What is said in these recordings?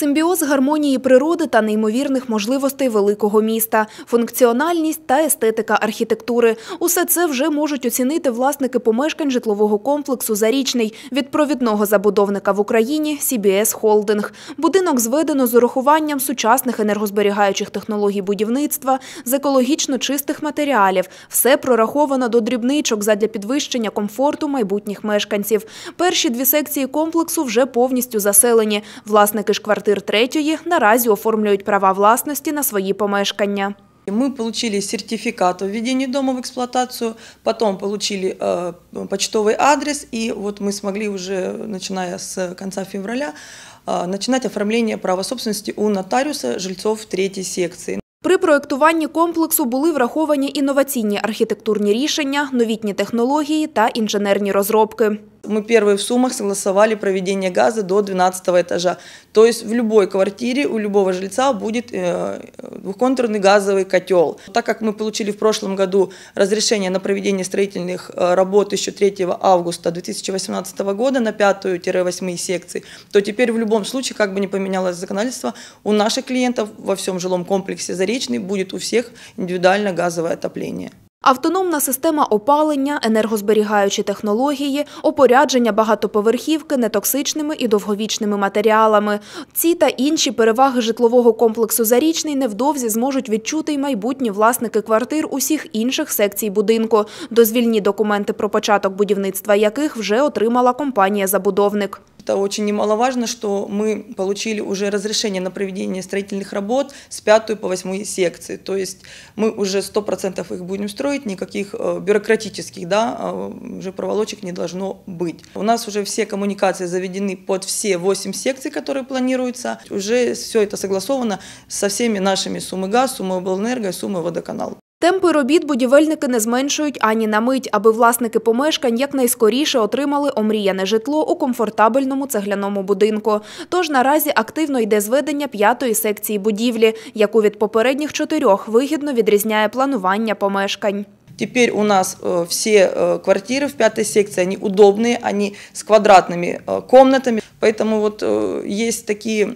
Симбіоз гармонії природи та неймовірних можливостей великого міста, функціональність та естетика архітектури. Усе це вже можуть оцінити власники помешкань житлового комплексу «Зарічний» від провідного забудовника в Україні CBS Holding. Будинок зведено з урахуванням сучасних енергозберігаючих технологій будівництва, з екологічно чистих матеріалів. Все прораховано до дрібничок задля підвищення комфорту майбутніх мешканців. Перші дві секції комплексу вже повністю заселені. Власники ж квартир третьої наразі оформлюють права власності на свої помешкання. Мы получили сертификат о введении дома в эксплуатацию, потом получили э, почтовый адрес, и вот мы смогли уже, начиная с конца февраля, э, начинать оформление права собственности у нотариуса жильцов третьей секции. При проєктуванні комплексу були враховані інноваційні архітектурні рішення, новітні технології та інженерні розробки. Мы первые в Сумах согласовали проведение газа до 12 этажа. То есть в любой квартире у любого жильца будет э, двухконтурный газовый котел. Так как мы получили в прошлом году разрешение на проведение строительных э, работ еще 3 августа 2018 года на 5-8 секции, то теперь в любом случае, как бы ни поменялось законодательство, у наших клиентов во всем жилом комплексе «Заречный» будет у всех индивидуально газовое отопление. Автономна система опалення, енергозберігаючі технології, опорядження багатоповерхівки нетоксичними і довговічними матеріалами. Ці та інші переваги житлового комплексу «Зарічний» невдовзі зможуть відчути й майбутні власники квартир усіх інших секцій будинку, дозвільні документи про початок будівництва яких вже отримала компанія-забудовник. Это очень немаловажно, что мы получили уже разрешение на проведение строительных работ с 5 по 8 секции. То есть мы уже 100% их будем строить, никаких э, бюрократических да, э, уже проволочек не должно быть. У нас уже все коммуникации заведены под все 8 секций, которые планируются. Уже все это согласовано со всеми нашими Сумы ГАЗ, Сумы Облэнерго и Сумы Водоканал. Темпи робіт будівельники не зменшують ані на мить, аби власники помешкань якнайскоріше отримали омріяне житло у комфортабельному цегляному будинку. Тож наразі активно йде зведення п'ятої секції будівлі, яку від попередніх чотирьох вигідно відрізняє планування помешкань. Теперь у нас э, все э, квартиры в пятой секции, они удобные, они с квадратными э, комнатами. Поэтому вот есть такие а,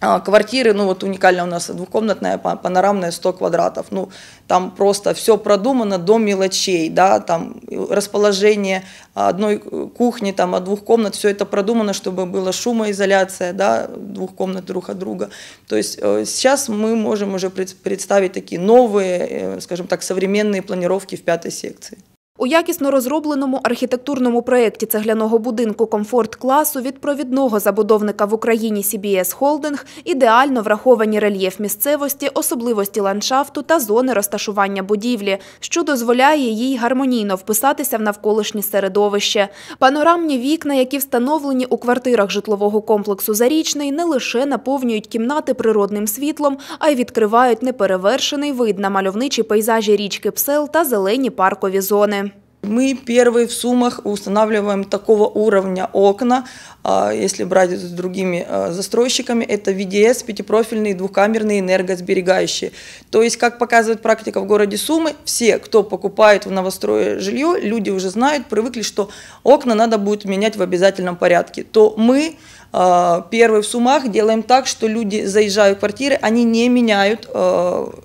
квартиры, ну вот уникально у нас двухкомнатная панорамная 100 квадратов, ну там просто все продумано до мелочей, да, там расположение одной кухни, там от двух комнат, все это продумано, чтобы была шумоизоляция, да, двух комнат друг от друга. То есть э, сейчас мы можем уже представить такие новые, э, скажем так, современные планировки в пятой секции. У якісно розробленому архітектурному проєкті цегляного будинку комфорт-класу від провідного забудовника в Україні CBS Holding ідеально враховані рельєф місцевості, особливості ландшафту та зони розташування будівлі, що дозволяє їй гармонійно вписатися в навколишнє середовище. Панорамні вікна, які встановлені у квартирах житлового комплексу «Зарічний», не лише наповнюють кімнати природним світлом, а й відкривають неперевершений вид на мальовничі пейзажі річки Псел та зелені паркові зони. Мы первые в Сумах устанавливаем такого уровня окна, если брать с другими застройщиками, это VDS, пятипрофильные двухкамерные энергосберегающие. То есть, как показывает практика в городе Сумы, все, кто покупает в новострое жилье, люди уже знают, привыкли, что окна надо будет менять в обязательном порядке. То мы первые в Сумах делаем так, что люди, заезжают в квартиры, они не меняют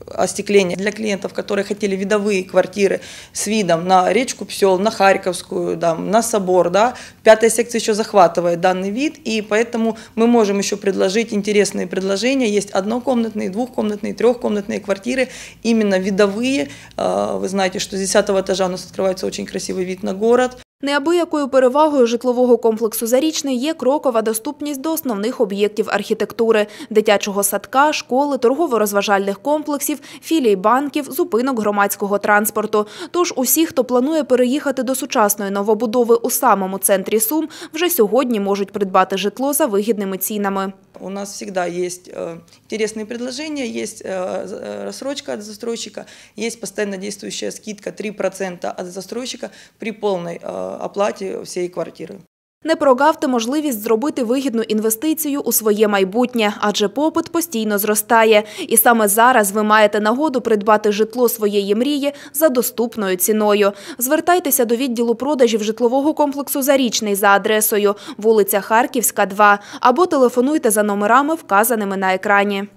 остекление. Для клиентов, которые хотели видовые квартиры с видом на речку Псел, на Харьковскую, да, на собор, да, пятая секция еще захватывает данный вид, и поэтому мы можем еще предложить интересные предложения. Есть однокомнатные, двухкомнатные, трехкомнатные квартиры, именно видовые. Вы знаете, что с 10 этажа у нас открывается очень красивый вид на город. Неабиякою перевагою житлового комплексу «Зарічний» є крокова доступність до основних об'єктів архітектури – дитячого садка, школи, торгово-розважальних комплексів, філій банків, зупинок громадського транспорту. Тож усі, хто планує переїхати до сучасної новобудови у самому центрі Сум, вже сьогодні можуть придбати житло за вигідними цінами. У нас всегда есть э, интересные предложения, есть э, э, рассрочка от застройщика, есть постоянно действующая скидка 3% от застройщика при полной оплате всей квартиры. Не прогавте можливість зробити вигідну інвестицію у своє майбутнє, адже попит постійно зростає. І саме зараз ви маєте нагоду придбати житло своєї мрії за доступною ціною. Звертайтеся до відділу продажів житлового комплексу «Зарічний» за адресою вулиця Харківська, 2 або телефонуйте за номерами, вказаними на екрані.